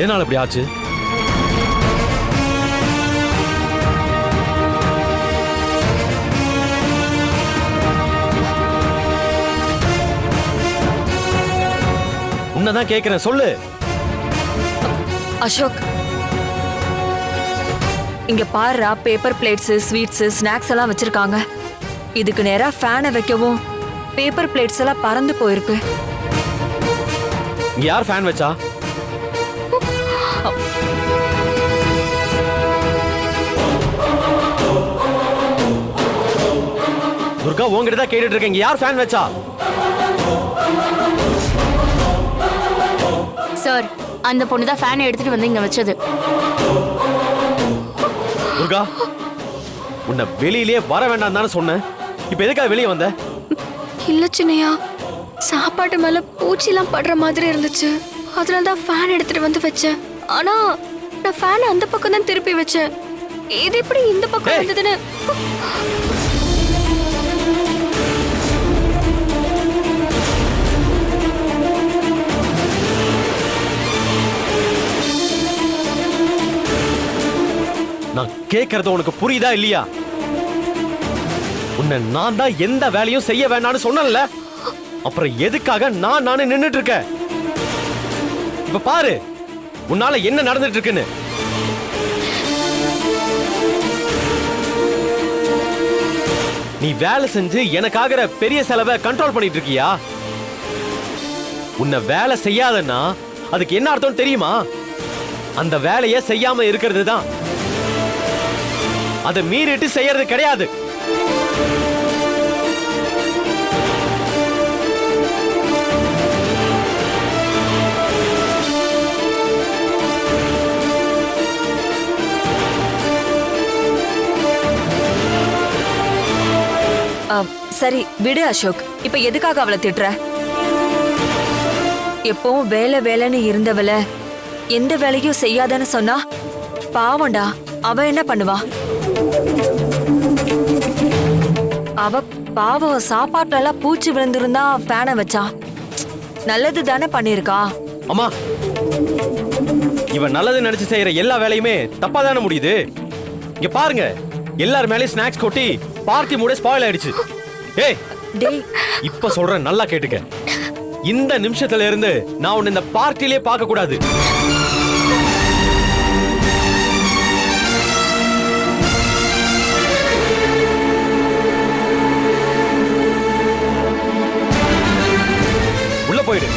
எதனால இப்படி ஆச்சு? உன்னதான் கேக்குறேன் சொல்லு. அசோக் இங்க பாருடா பேப்பர் பிளேட்ஸ் ஸ்வீட்ஸ் ஸ்நாக்ஸ் எல்லாம் வச்சிருக்காங்க. இதுக்கு நேரா ஃபேனை வைக்கவும் பேப்பர் பிளேட்ஸ் எல்லாம் பறந்து போயிருக்கு. யார் ஃபேன் வச்சா? துர்கா உங்ககிட்ட தான் கேட்டுட்டு இருக்கேன். இங்க யார் ஃபேன் வச்சா? சார் அந்த பொண்ணு தான் ஃபேன் எடுத்துட்டு வந்து இங்க வச்சது. துர்கா உன்னை வெளியிலேயே வர வேண்டாம் தானே சொன்னேன். இப்ப எதுக்காக வெளியே வந்த? இல்ல சின்னையா. சாப்பாட்டு மேல பூச்சிலாம் படுற மாதிரி இருந்துச்சு. அதனால தான் ஃபேன் எடுத்துட்டு வந்து வச்சேன். ஆனா நான் ஃபேன் அந்த பக்கம் தான் திருப்பி வச்சேன். இது எப்படி இந்த பக்கம் ஏய். வந்ததுன்னு? நான் கேட்கறது உனக்கு புரியுதா இல்லையா? உன்னை நான் தான் எந்த வேலையும் செய்ய வேணாம்னு சொன்னேன்ல. அப்புறம் எதுக்காக நான் நானு நின்னுட்டு இருக்கேன் இப்ப பாரு உன்னால என்ன நடந்துட்டு இருக்குன்னு நீ வேலை செஞ்சு எனக்காகிற பெரிய செலவை கண்ட்ரோல் பண்ணிட்டு இருக்கியா உன்னை வேலை செய்யாதன்னா அதுக்கு என்ன அர்த்தம் தெரியுமா? அந்த வேலையை செய்யாம இருக்கிறது தான். அதை மீறிட்டு செய்யறது கிடையாது. சரி விடு அசோக். இப்ப எதுக்காக அவளை திட்டுற? எப்பவும் வேலை வேலைன்னு இருந்தவள எந்த வேலையும் செய்யாதன்னு சொன்னா பாவம்டா அவ என்ன பண்ணுவா? அவ பாவம் சாப்பாட்டுல எல்லாம் பூச்சி விழுந்திருந்தா ஃபேனை வச்சா. நல்லது தானே பண்ணிருக்கா? அம்மா இவன் நல்லது நினைச்சு செய்யற எல்லா வேலையுமே தப்பா தானே முடியுது? இங்க பாருங்க எல்லார் மேலயும் ஸ்நாக்ஸ் கொட்டி பார்ட்டி மூட ஸ்பாயில் ஆயிடுச்சு. ஏய் டேய். இப்ப சொல்றேன் நல்லா கேட்டுக்க. இந்த நிமிஷத்துல இருந்து நான் உன்னை இந்த பார்ட்டிலே பார்க்க கூடாது போயிடு.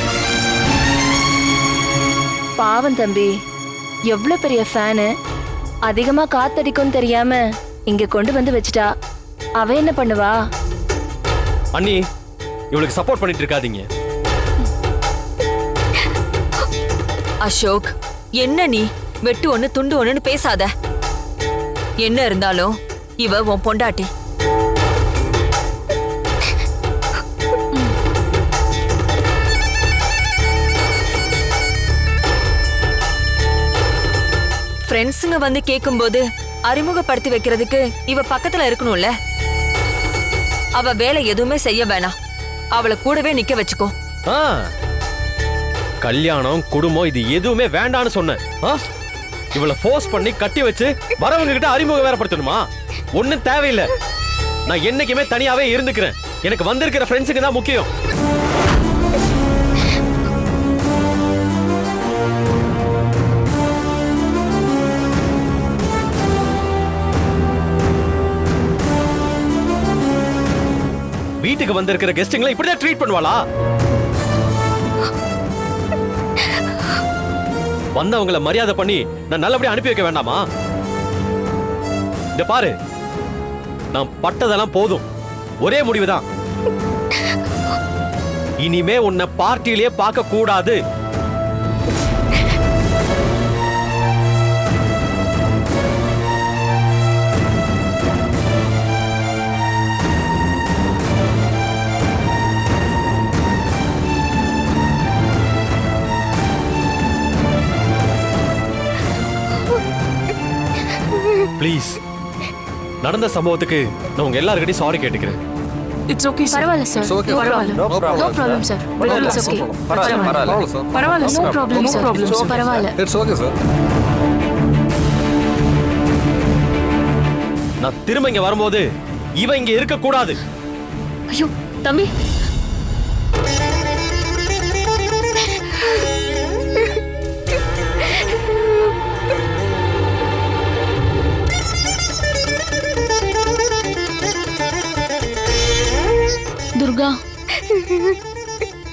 பாவம் தம்பி எவ்வளோ பெரிய ஃபேனு? அதிகமா காத்தடிக்கும் தெரியாம இங்க கொண்டு வந்து வச்சிட்டா அவ என்ன பண்ணுவா? அண்ணி இவளுக்கு சப்போர்ட் பண்ணிட்டு இருக்காதீங்க. அசோக் என்ன நீ? வெட்டு ஒண்ணு துண்டு ஒண்ணுன்னு பேசாத. என்ன இருந்தாலும் இவ உன் பொண்டாட்டி. ஃப்ரெண்ட்ஸுங்க வந்து கேக்கும்போது அறிமுகப்படுத்தி வைக்கிறதுக்கு இவ பக்கத்துல இருக்கணும்ல? அவ வேலை எதுவுமே செய்ய வேணாம். அவளை கூடவே நிக்க வச்சுக்கோ. ஆ. கல்யாணம் குடும்பம் இது எதுவுமே வேண்டான்னு சொன்னேன் ஆ? இவளை ஃபோர்ஸ் பண்ணி கட்டி வச்சு வரவங்க கிட்ட அறிமுகம் வேறப்படுத்தணுமா ஒண்ணும் தேவையில்லை. நான் என்னைக்குமே தனியாவே இருந்துக்கிறேன். எனக்கு வந்திருக்கிற ஃப்ரெண்ட்ஸுக்கு தான் முக்கியம். வீட்டுக்கு வந்திருக்கிற கெஸ்ட்டுங்களை இப்படிதான் ட்ரீட் பண்ணுவாளா? வந்தவங்கள மரியாதை பண்ணி நான் நல்லபடியா அனுப்பி வைக்க வேண்டாமா? இந்த பாரு நான் பட்டதெல்லாம் போதும். ஒரே முடிவுதான். இனிமே உன்னை பார்ட்டியிலே பார்க்க கூடாது ப்ளீஸ் நடந்த சம்பவத்துக்கு நான் உங்க எல்லாருக்கிட்டையும் சாரி கேட்டுக்கிறேன். இட்ஸ் ஓகே பரவாயில்ல sir okay, no sir. Problem No problem, no sir. Problem sir பரவாயில்ல, இட்ஸ் ஓகே பரவாயில்ல பரவாயில்ல சார் பரவாயில்ல no sir problem no sir problem sir பரவாயில்ல. இட்ஸ் ஓகே சார் நான் திரும்ப இங்க வரும்போது இவ இங்க இருக்க கூடாது ஐயோ தம்பி. துர்கா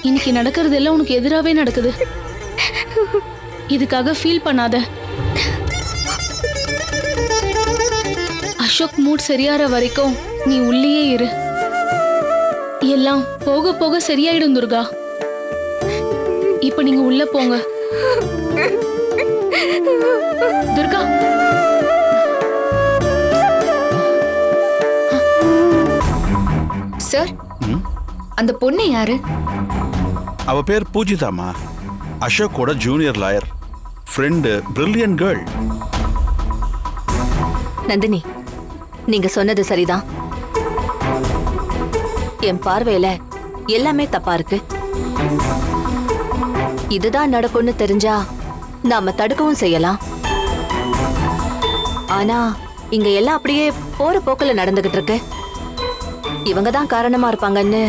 இன்னைக்கு நடக்கிறது எல்லாம் உனக்கு எதிராவே நடக்குது. இதுக்காக ஃபீல் பண்ணாத. அசோக் மூட் சரியாற வரைக்கும் நீ உள்ளேயே இரு. எல்லாம் போக போக சரியாயிடும் துர்கா. இப்ப நீங்க உள்ள போங்க. துர்கா. அந்த பொண்ணு யாரு? அவ பேர் பூஜிதாமா அசோக்கோட junior lawyer friend brilliant girl Nandini நீங்க சொன்னது சரிதான். என் பார்வையில எல்லாமே தப்பா இருக்கு. இதுதான் நடக்கும்னு தெரிஞ்சா நாம தடுக்கவும் செய்யலாம். ஆனா இங்க எல்லாம் அப்படியே போற போக்குல நடந்துகிட்டு இருக்கு. இவங்க தான் காரணமா இருப்பாங்கன்னு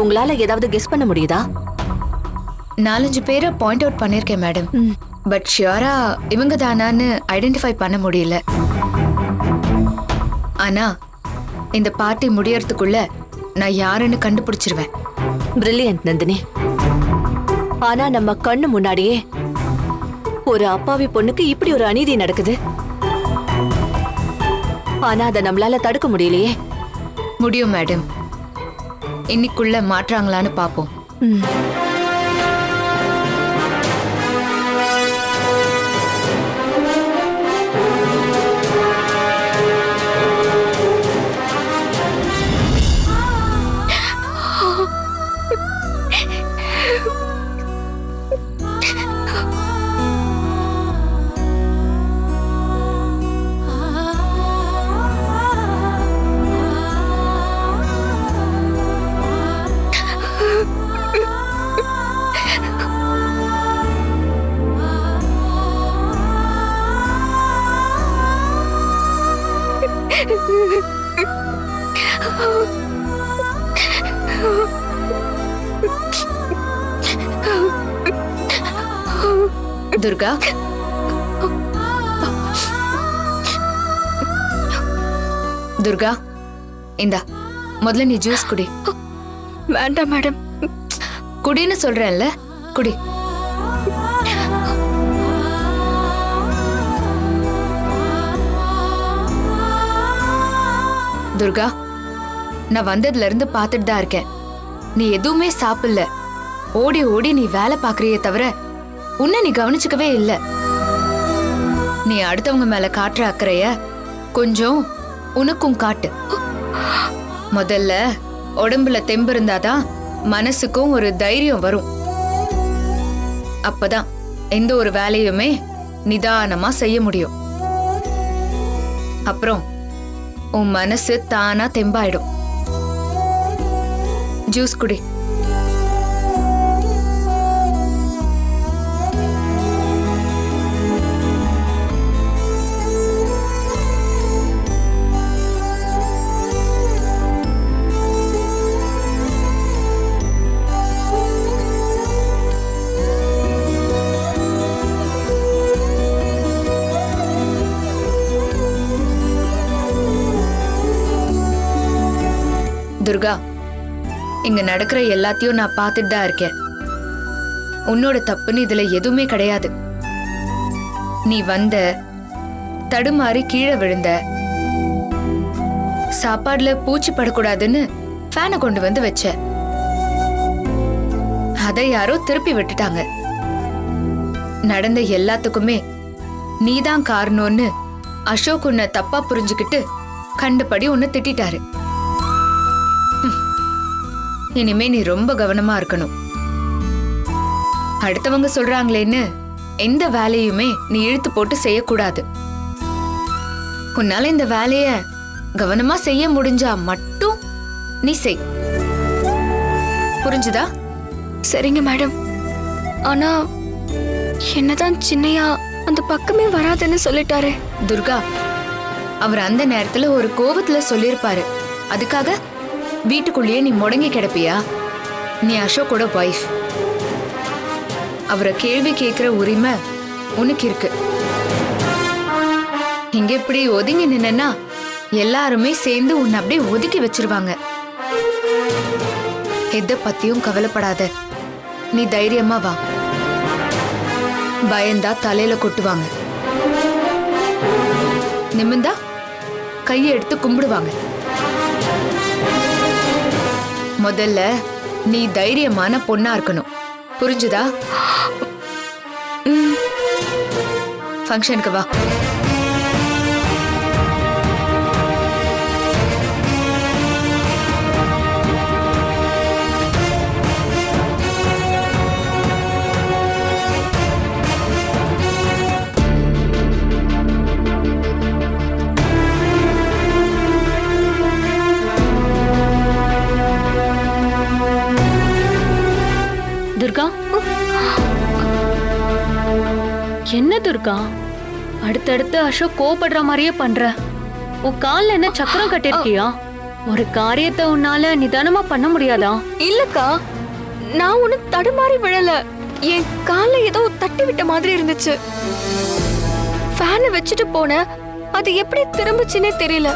உங்களால ஏதாவது கெஸ் பண்ண முடியுதா? நாலஞ்சு பேரை பாயிண்ட் அவுட் பண்ணிருக்கேன் மேடம் பட் ஷியோரா இவங்க தானான்னு ஐடென்டிஃபை பண்ண முடியல. ஆனா இந்த பார்ட்டி முடியறதுக்குள்ள நான் யாருன்னு கண்டுபிடிச்சிருவேன். பிரில்லியன்ட் நந்தினி. ஆனா நம்ம கண்ணு முன்னாடியே ஒரு அப்பாவி பொண்ணுக்கு இப்படி ஒரு அநீதி நடக்குது. ஆனா அதை நம்மளால தடுக்க முடியலையே. முடியும் மேடம் இன்னைக்குள்ள மாற்றாங்களான்னு பார்ப்போம் துர்கா. துர்கா இந்தா முதல்ல நீ ஜூஸ் குடி. வேண்டாம் மேடம். குடின்னு சொல்றேன்ல குடி. துர்கா நான் வந்ததுல இருந்து பார்த்துட்டு தான் இருக்கேன். நீ எதுவுமே சாப்பிடல. ஓடி ஓடி நீ வேலை பாக்குறியே தவிர உன்னை நீ கவனிச்சுக்கவே இல்ல. நீ அடுத்தவங்க மேல காட்டுற அக்கறைய கொஞ்சம் உனக்கும் காட்டு. முதல்ல உடம்புல தெம்பு இருந்தாதான் மனசுக்கும் ஒரு தைரியம் வரும். அப்பதான் எந்த ஒரு வேலையுமே நிதானமா செய்ய முடியும். அப்புறம் உன் மனசு தானா தெம்பாயிடும். ஜூஸ் குடி. துர்கா இங்க நடக்கிற எல்லாத்தையும் நான் பார்த்துட்டு தான் இருக்கேன். உன்னோட தப்புன்னு இதுல எதுவுமே கிடையாது. நீ வந்த தடுமாறி கீழே விழுந்த சாப்பாடுல பூச்சி படக்கூடாதுன்னு ஃபேனை கொண்டு வந்து வச்ச. அதை யாரோ திருப்பி விட்டுட்டாங்க. நடந்த எல்லாத்துக்குமே நீதான் காரணம்னு அசோக் உன்னை தப்பா புரிஞ்சுக்கிட்டு கண்டபடி உன்னை திட்டிட்டாரு. இனிமே நீ ரொம்ப கவனமா இருக்கணும். அடுத்தவங்க சொல்றாங்களேன்னு எந்த வேலையுமே நீ இழுத்து போட்டு செய்யக்கூடாது. உன்னால இந்த வேலைய கவனமா செய்ய முடிஞ்சா மட்டும் நீ செய். புரிஞ்சுதா? சரிங்க மேடம். ஆனா என்னதான் சின்னையா அந்த பக்கமே வராதுன்னு சொல்லிட்டாரு. துர்கா அவர் அந்த நேரத்துல ஒரு கோவத்துல சொல்லியிருப்பாரு. அதுக்காக வீட்டுக்குள்ளேயே நீ முடங்கி கிடப்பியா? நீ அசோக்கோட வைஃப் அவரை கேள்வி கேட்கிற உரிமை உனக்கு இருக்கு. இங்க இப்படி ஒதுங்கி நின்னா எல்லாருமே சேர்ந்து உன்னை அப்படியே ஒதுக்கி வச்சிருவாங்க. எதை பத்தியும் கவலைப்படாத. நீ தைரியமா வா. பயந்தா தலையில கொட்டுவாங்க. நிமிந்தா கையை எடுத்து கும்பிடுவாங்க. முதல்ல நீ தைரியமான பொண்ணா இருக்கணும். புரிஞ்சுதா? ஃபங்க்ஷனுக்கு வா. இருக்கான். அடுத்தடுத்து அசோக் கோபப்படுற மாதிரியே பண்ற. உன் கால்ல என்ன சக்கரம் கட்டிருக்கியா ஒரு காரியத்தை உன்னால நிதானமா பண்ண முடியாதா? இல்லக்கா நான் ஒண்ணு தடுமாறி விழல. என் கால ஏதோ தட்டி விட்ட மாதிரி இருந்துச்சு. ஃபேனை வச்சுட்டு போன அது எப்படி திரும்புச்சுன்னே தெரியல.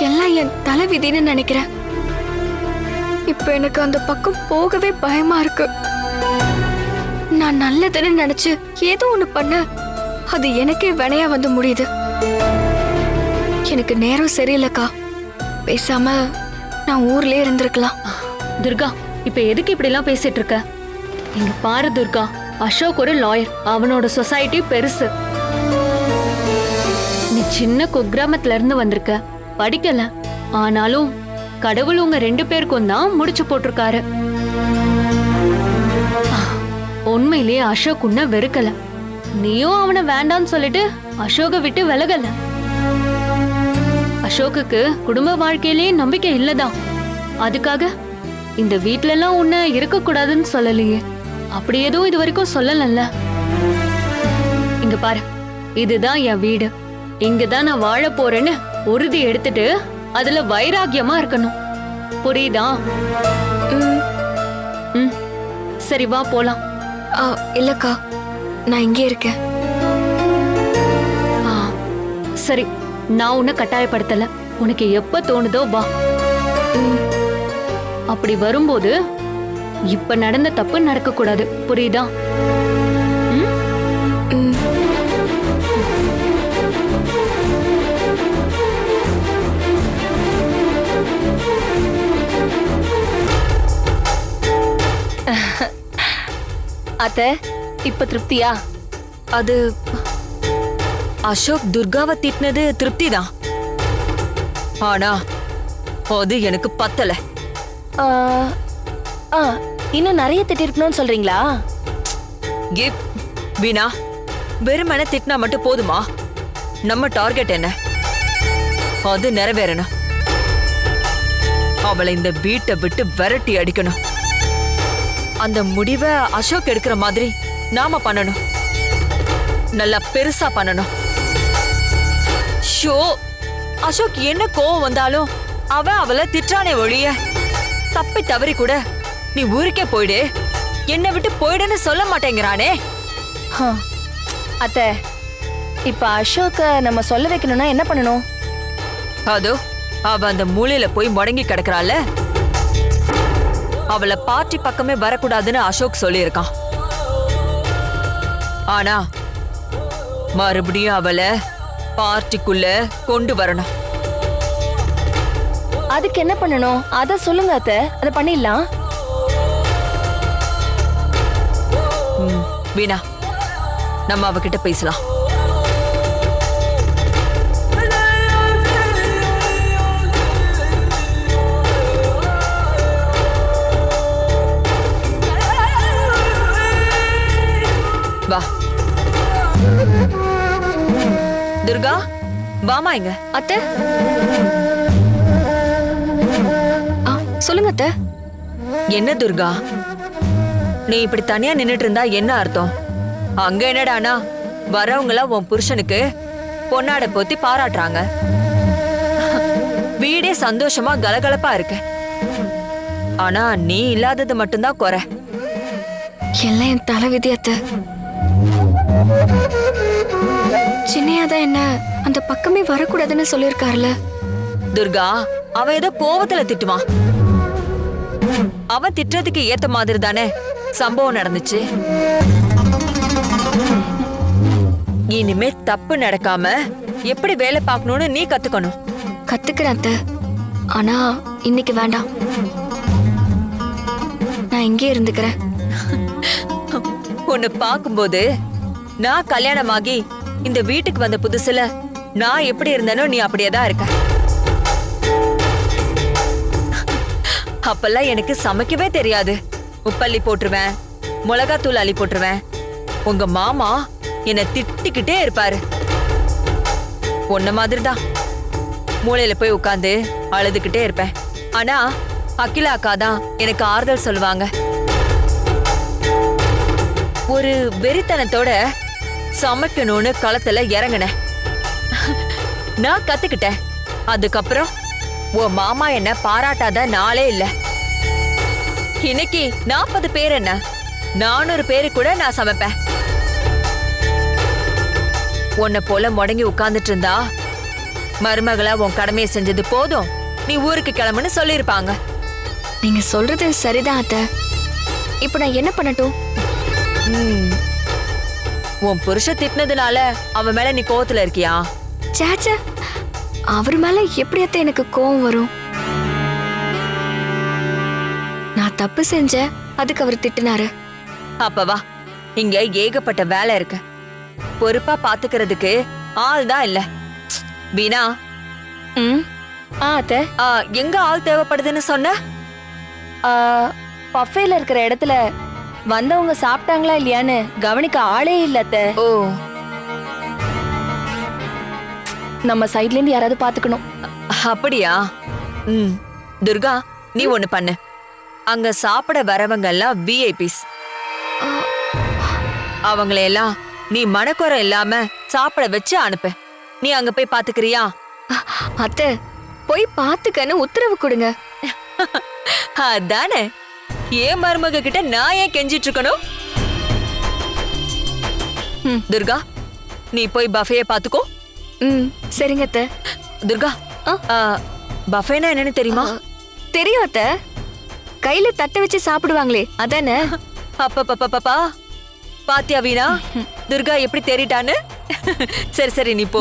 எல்லாம் என் தலைவிதின்னு நினைக்கிறேன். இப்ப எனக்கு அந்த பக்கம் போகவே பயமா இருக்கு. நான் நல்லதுன்னு நினைச்சு ஏதோ ஒண்ணு பண்ண அது எனக்கே வினையா வந்து முடியுது. எனக்கு நேரம் சரியில்லைக்கா. பேசாம நான் ஊர்லயே இருந்திருக்கலாம். துர்கா இப்ப எதுக்கு இப்படி எல்லாம் பேசிட்டு இருக்க? இங்க பாரு துர்கா அசோக் ஒரு லாயர் அவனோட சொசைட்டி பெருசு. நீ சின்ன குக்கிராமத்துல இருந்து வந்திருக்க. படிக்கல. ஆனாலும் கடவுள் உங்க ரெண்டு பேருக்கும் தான் முடிச்சு போட்டிருக்காரு. உண்மையிலேயே அசோக் உன்னை வெறுக்கல. நீயும் அவனை வேண்டான்னு சொல்லிட்டு அசோக விட்டு விலகல. அசோக்குக்கு குடும்ப வாழ்க்கையிலேயே நம்பிக்கை இல்லதான் அதுக்காக இந்த வீட்ல எல்லாம் உன்னை இருக்க கூடாதுன்னு சொல்லலையே. அப்படி எதுவும் இது வரைக்கும் சொல்லலல்ல. இங்க பாரு இதுதான் என் வீடு. இங்கதான் நான் வாழ போறேன்னு உறுதி எடுத்துட்டு அதுல வைராகியமா இருக்கணும். புரியுதா? சரி வா போலாம். இல்லக்கா. நான் இங்கே இருக்கேன். ஆ, சரி. நான் உன்னை கட்டாயப்படுத்தல. உனக்கு எப்ப தோணுதோ வா. அப்படி வரும்போது இப்ப நடந்த தப்பு நடக்க கூடாது புரியுதா? அத்த இப்ப திருப்தியா? அது அசோக் துர்காவை திட்டினது திருப்தி தான் ஆனா அது எனக்கு பத்தல. இன்னும் நிறைய திட்டிருக்கணும்னு சொல்றீங்களா? ஏ வீணா வெறுமனே திட்டினா மட்டும் போதுமா? நம்ம டார்கெட் என்ன? அது நிறைவேறணும். அவளை இந்த வீட்டை விட்டு விரட்டி அடிக்கணும். அந்த முடிவை அசோக் எடுக்கிற மாதிரி நாம பண்ணணும். நல்லா பெருசா பண்ணணும். ஷோ அசோக் என்ன கோவம் வந்தாலும் அவன் அவளை திட்டானே ஒழிய. தப்பி தவறி கூட நீ ஊருக்கே போயிடு. என்னை விட்டு போயிடுன்னு சொல்ல மாட்டேங்கிறானே. அத்த இப்ப அசோக்க நம்ம சொல்ல வைக்கணும்னா என்ன பண்ணணும்? அதோ அவ அந்த மூலையில போய் முடங்கி கிடக்குறாள். அவளை பார்ட்டி பக்கமே வரக்கூடாதுன்னு அசோக் சொல்லியிருக்கான். ஆனா மறுபடியும் அவளை பார்ட்டிக்குள்ள கொண்டு வரணும். அதுக்கு என்ன பண்ணணும்? அத சொல்லுங்க அத்த. அத பண்ணிடலாம். வீணா. நம்ம அவகிட்ட பேசலாம். துர்கா வாமா இங்க. அத்தை? சொல்லுங்க அத்தை. என்ன துர்கா? நீ இப்படி தனியா நின்னுட்டு இருந்தா என்ன அர்த்தம்? அங்க என்னடானா வரவங்களா உன் புருஷனுக்கு பொன்னாட போத்தி பாராட்டுறாங்க. வீடே சந்தோஷமா கலகலப்பா இருக்கு. ஆனா நீ இல்லாதது மட்டும்தான் குறை. எல்லாம் என் தலைவிதி அத்தை. சின்னையா தான் என்ன அந்த பக்கமே வரக்கூடாதுன்னு சொல்லியிருக்காருல? துர்கா அவன் ஏதோ கோவத்துல திட்டுவான் அவன் திட்டுறதுக்கு ஏத்த மாதிரி தானே சம்பவம் நடந்துச்சு. இனிமே தப்பு நடக்காம எப்படி வேலை பார்க்கணும்னு நீ கத்துக்கணும். கத்துக்கிறேன் அத்தை. ஆனா இன்னைக்கு வேண்டாம். நான் இங்கே இருந்துக்கிறேன். உன்னை பார்க்கும்போது நான் கல்யாணமாகி இந்த வீட்டுக்கு வந்த புதுசுல நான் எப்படி இருந்தேனோ நீ அப்படியே தான் இருக்க. அப்பெல்லாம் எனக்கு சமைக்கவே தெரியாது. உப்பள்ளி போட்டுருவேன் மிளகாத்தூள் அள்ளி போட்டுருவேன். உங்க மாமா என்னை திட்டிக்கிட்டே இருப்பாரு. உன்ன மாதிரிதான். மூளையில போய் உட்காந்து அழுதுகிட்டே இருப்பேன். ஆனா அகிலா அக்கா தான் எனக்கு ஆறுதல் சொல்லுவாங்க. ஒரு வெறித்தனத்தோட சமைக்கணும்னு களத்துல இறங்கினேன் நான் கத்துக்கிட்டேன். அதுக்கப்புறம் உன் மாமா என்ன பாராட்டாத நாளே இல்ல. இன்னைக்கு நாற்பது பேர் என்ன? நானூறு பேரு கூட நான் சமைப்பேன். உன்னை போல முடங்கி உட்கார்ந்துட்டு இருந்தா மருமகளா உன் கடமையை செஞ்சது போதும். நீ ஊருக்கு கிளம்புன்னு சொல்லியிருப்பாங்க. நீங்க சொல்றது சரிதான் அத்தை. இப்போ நான் என்ன பண்ணட்டும். உன் புருஷ திட்டினதுனால அவன் மேல நீ கோவத்துல இருக்கியா? சேச்சே அவர் மேல எப்படி அத்தை எனக்கு கோவம் வரும்? நான் தப்பு செஞ்சேன் அதுக்கு அவர் திட்டினாரு. அப்ப வா இங்க ஏகப்பட்ட வேலை இருக்கு. பொறுப்பா பாத்துக்கிறதுக்கு ஆள் தான் இல்ல. வீணா? ம் ஆ அத்தை. ஆ, எங்க ஆள் தேவைப்படுதுன்னு சொன்ன? பஃபேல இருக்கிற இடத்துல வந்தவங்க சாப்பிட்டாங்களா இல்லையான்னு கவனிக்க ஆளே இல்ல அத்தை. ஓ. நம்ம சைட்ல இருந்து யாராவது பாத்துக்கணும். அப்படியா? ம். துர்கா நீ ஒண்ணு பண்ணு. அங்க சாப்பிட வரவங்க எல்லாம் விஐபிஸ் அவங்களையெல்லாம் நீ மனக்குறை இல்லாம சாப்பிட வச்சு அனுப்பு. நீ அங்க போய் பாத்துக்கிறியா? அத்தை போய் பாத்துக்கன்னு உத்தரவு கொடுங்க. அதானே. ஏன் மருமக கிட்ட நான் ஏன் கெஞ்சிட்டு இருக்கணும்? துர்கா நீ போய் பஃபேய பாத்துக்கோ ம் சரிங்க அத்தை. துர்கா ஆ? பஃபேனா என்னன்னு தெரியுமா? தெரியும் அத்தை. கையில தட்டை வச்சு சாப்பிடுவாங்களே அதானே? அப்பப்பப்பப்பா பாத்தியா வீணா? துர்கா எப்படி தேறிட்டான்னு? சரி சரி நீ போ.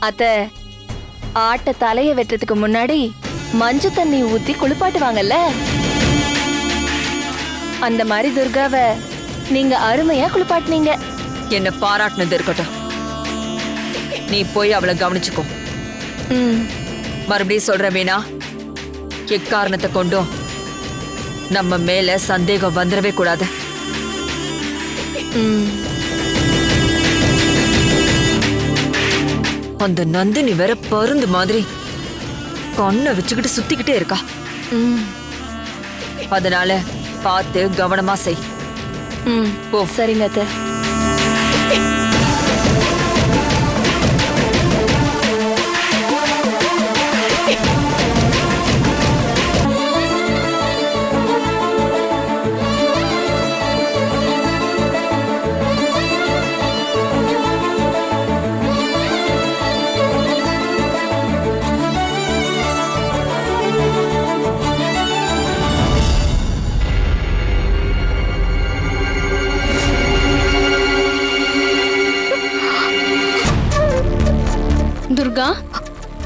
அத்தை ஆட்ட தலைய வெட்டுறதுக்கு முன்னாடி மஞ்சள் தண்ணி ஊத்தி குளிப்பாட்டுவாங்கல்ல அந்த மாதிரி துர்காவை நீங்க அருமையா குளிப்பாட்டுனீங்க. என்ன பாராட்டினது இருக்கட்டும். நீ போய் அவளை கவனிச்சுக்கோ. ம். மறுபடியும் சொல்ற வீணா எக்காரணத்தை கொண்டும் நம்ம மேல சந்தேகம் வந்துடவே கூடாது. ம். அந்த நந்தினி வேற பருந்து மாதிரி. கண்ணை வச்சுக்கிட்டு சுத்திக்கிட்டே இருக்கா. அதனால பார்த்து கவனமா செய். சரிங்க அத்தை.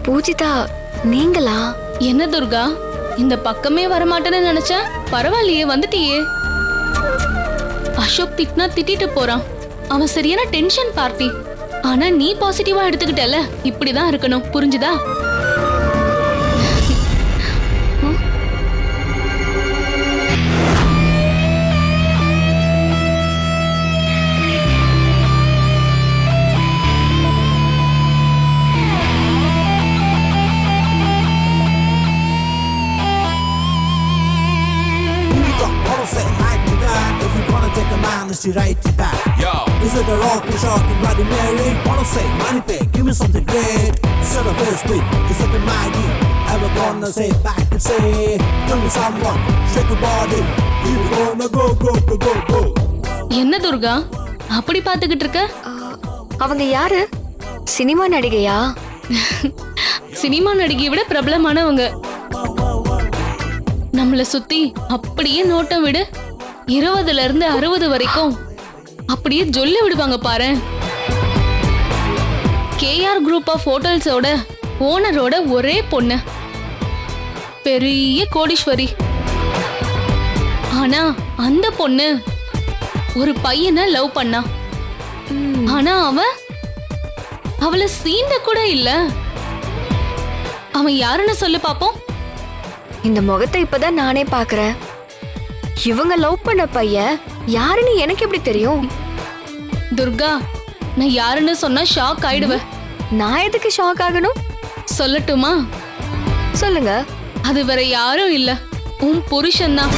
பூஜிதா நீங்களா? என்ன துர்கா? இந்த பக்கமே வரமாட்டேன்னு நினைச்சேன் பரவாயில்லையே வந்துட்டியே. அசோக் திட்டினா திட்டிட்டு போறான். அவன் சரியான டென்ஷன் பார்ட்டி. ஆனா நீ பாசிட்டிவா எடுத்துக்கிட்டல இப்படிதான் இருக்கணும் புரிஞ்சுதா? Honesty right back. Yo. Is it a rock, a shock, and Bloody Mary? Wanna say, money pay, give me something great. Set a best beat, is it a Maggie? Ever gonna say back and say, tell me someone, shake your body. You gonna go, go, go, go, go. என்ன துர்கா அப்படி பாத்துக்கிட்டு இருக்க அவங்க யாரு cinema நடிகையா cinema நடிகையை விட பிரபலமானவங்க நம்மள சுத்தி அப்படியே நோட்டம் விடு இருபதுல இருந்து அறுபது வரைக்கும் அப்படியே ஜொல்ல விடுவாங்க பாரு. கேஆர் குரூப் ஆஃப் ஹோட்டல்ஸோட ஓனரோட ஒரே பொண்ணு. பெரிய கோடீஸ்வரி. ஆனா அந்த பொண்ணு ஒரு பையனை லவ் பண்ணா. ஆனா அவன் அவளை சீண்ட கூட இல்ல. அவன் யாருன்னு சொல்லு பாப்போம். இந்த முகத்தை இப்பதான் நானே பாக்குறேன். இவங்க லவ் பண்ண பையன் யாருன்னு எனக்கு எப்படி தெரியும்? துர்கா நான் யாருன்னு சொன்னா ஷாக் ஆயிடுவேன் நான் எதுக்கு ஷாக் ஆகணும்? சொல்லட்டுமா? சொல்லுங்க. அது வேற யாரும் இல்ல. உன் புருஷன்தான்.